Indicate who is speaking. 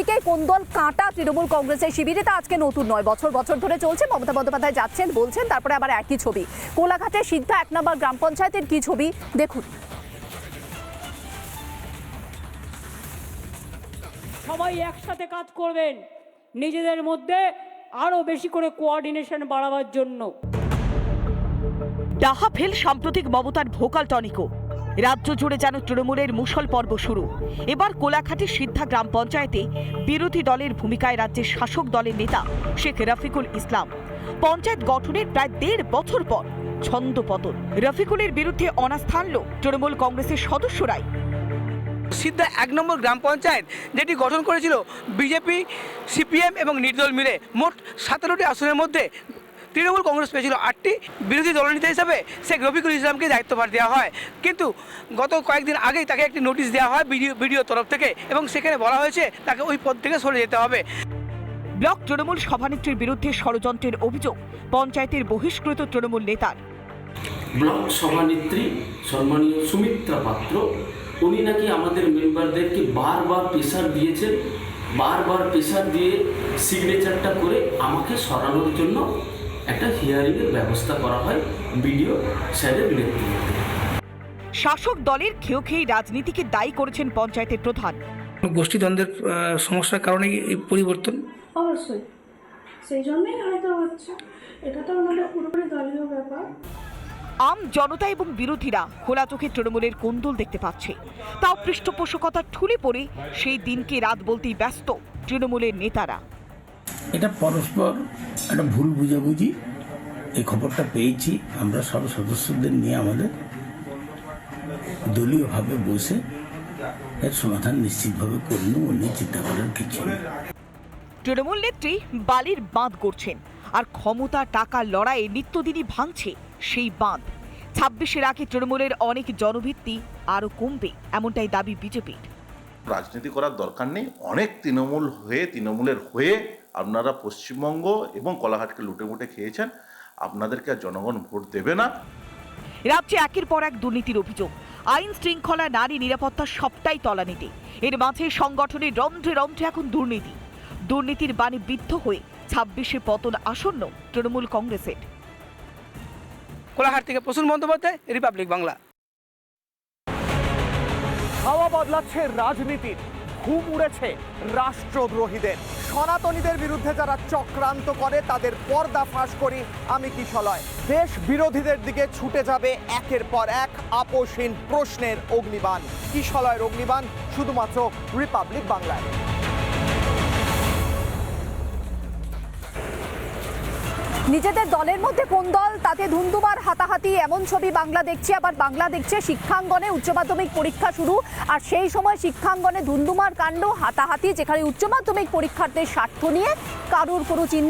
Speaker 1: চারিদিকে কোন্দল কাঁটা তৃণমূল কংগ্রেসের শিবিরে? তা আজকে নতুন নয় বছর বছর ধরে চলছে। মমতা বন্দ্যোপাধ্যায় যাচ্ছেন বলছেন তারপরে আবার একই ছবি। কোলাঘাটে সিদ্ধা এক নম্বর গ্রাম পঞ্চায়েতের কি ছবি? দেখুন।
Speaker 2: সবাই একসাথে কাজ করবেন। নিজেদের মধ্যে আরও বেশি করে কোঅর্ডিনেশন বাড়াবার জন্য।
Speaker 3: ডাহা ফেল সাম্প্রতিক মমতার ভোকাল টনিকো রাজ্য জুড়ে যেন তৃণমূলের মুসল পর্ব শুরু। এবার কোলাঘাটি সিদ্ধা গ্রাম পঞ্চায়েতে বিরোধী দলের ভূমিকায় রাজ্যের শাসক দলের নেতা শেখ রফিকুল ইসলাম। পঞ্চায়েত গঠনের প্রায় দেড় বছর পর ছন্দপতন রফিকুলের বিরুদ্ধে অনাস্থা আনল তৃণমূল কংগ্রেসের সদস্যরাই।
Speaker 4: সিদ্ধা এক নম্বর গ্রাম পঞ্চায়েত, যেটি গঠন করেছিল বিজেপি, সিপিএম এবং নির্দল মিলে মোট সতেরোটি আসনের মধ্যে তৃণমূল কংগ্রেস পেয়েছিল আটটি বিরোধী দলনেতা হিসাবে শেখ রফিকুল ইসলামকে দায়িত্বভার দেওয়া হয়। কিন্তু গত কয়েকদিন আগেই তাকে একটি নোটিশ দেওয়া হয় বিডিও বিডিও তরফ থেকে এবং সেখানে বলা হয়েছে তাকে ওই পদ থেকে সরে যেতে হবে।
Speaker 3: ব্লক তৃণমূল সভানেত্রীর বিরুদ্ধে ষড়যন্ত্রের অভিযোগ পঞ্চায়েতের বহিষ্কৃত তৃণমূল নেতার।
Speaker 5: ব্লক সভানেত্রী সম্মানীয় সুমিত্রা পাত্র উনি নাকি আমাদের মেম্বারদেরকে বারবার প্রেশার দিয়েছেন বারবার প্রেশার দিয়ে সিগনেচারটা করে আমাকে সরানোর জন্য একটা হিয়ারিংয়ের ব্যবস্থা করা হয় বিডিও স্যারের নেতৃত্বে
Speaker 3: শাসক দলের খেয়ে খেয়ে রাজনীতিকে দায়ী করেছেন পঞ্চায়েতের প্রধান।
Speaker 6: গোষ্ঠীদ্বন্দ্বের সমস্যার কারণেই এই পরিবর্তন।
Speaker 7: অবশ্যই। সেই জন্যই হয়তো হচ্ছে। এটা তো আমাদের পুরোপুরি দলীয় ব্যাপার।
Speaker 3: আম জনতা এবং বিরোধীরা খোলা চোখে তৃণমূলের কোন্দল দেখতে পাচ্ছে। তাও পৃষ্ঠপোষকতা ঠুলে পড়ে সেই দিনকে রাত বলতেই ব্যস্ত তৃণমূলের নেতারা।
Speaker 8: এটা পরস্পর একটা ভুল বুঝাবুঝি। এই খবরটা পেয়েছি। আমরা সব সদস্যদের নিয়ে আমাদের দলীয়ভাবে বসে এর সমাধান নিশ্চিতভাবে করে নেব নিয়ে চিন্তা করার কিছু নেই।
Speaker 3: তৃণমূল নেত্রী বালির বাঁধ করছেন আর ক্ষমতা টাকা লড়াইয়ে নিত্যদিনই ভাঙছে সেই বাঁধ। ছাব্বিশের আগে তৃণমূলের অনেক জনভিত্তি আরও কমবে এমনটাই দাবি বিজেপির।
Speaker 9: রাজনীতি করার দরকার নেই। অনেক তৃণমূল হয়ে তৃণমূলের হয়ে আপনারা পশ্চিমবঙ্গ এবং কলাঘাটকে লুটে মুটে খেয়েছেন আপনাদেরকে আর জনগণ ভোট দেবে না।
Speaker 3: রাজ্যে একের পর এক দুর্নীতির অভিযোগ। আইন শৃঙ্খলা নারী নিরাপত্তা সবটাই তলানিতে। এর মাঝে সংগঠনের রন্ধ্রে রন্ধ্রে এখন দুর্নীতি। দুর্নীতির বাণী বিদ্ধ হয়ে ছাব্বিশে পতন আসন্ন তৃণমূল কংগ্রেসের।
Speaker 4: কোলাঘাট থেকে প্রসূন বন্দ্যোপাধ্যায় রিপাবলিক বাংলা।
Speaker 10: হাওয়া বদলাচ্ছে রাজনীতির। ঘুম উড়েছে রাষ্ট্রদ্রোহীদের। সনাতনীদের বিরুদ্ধে যারা চক্রান্ত করে, তাদের পর্দা ফাঁস করি আমি কিশলয়। দেশ বিরোধীদের দিকে ছুটে যাবে একের পর এক আপোষহীন প্রশ্নের অগ্নিবাণ। কিশলয়ের অগ্নিবাণ শুধুমাত্র রিপাবলিক বাংলায়।
Speaker 1: নিজেদের দলের মধ্যে কোন দল তাতে ধুন্দুমার হাতাহাতি, এমন ছবি বাংলা দেখছে, আবার বাংলা দেখছে শিক্ষাঙ্গনে উচ্চ মাধ্যমিক পরীক্ষা শুরু। আর সেই সময় শিক্ষাঙ্গনে ধুন্দুমার কাণ্ড, হাতাহাতি, যেখানে উচ্চ মাধ্যমিক পরীক্ষার্থীর স্বার্থ নিয়ে কারুর কোনো চিন্তা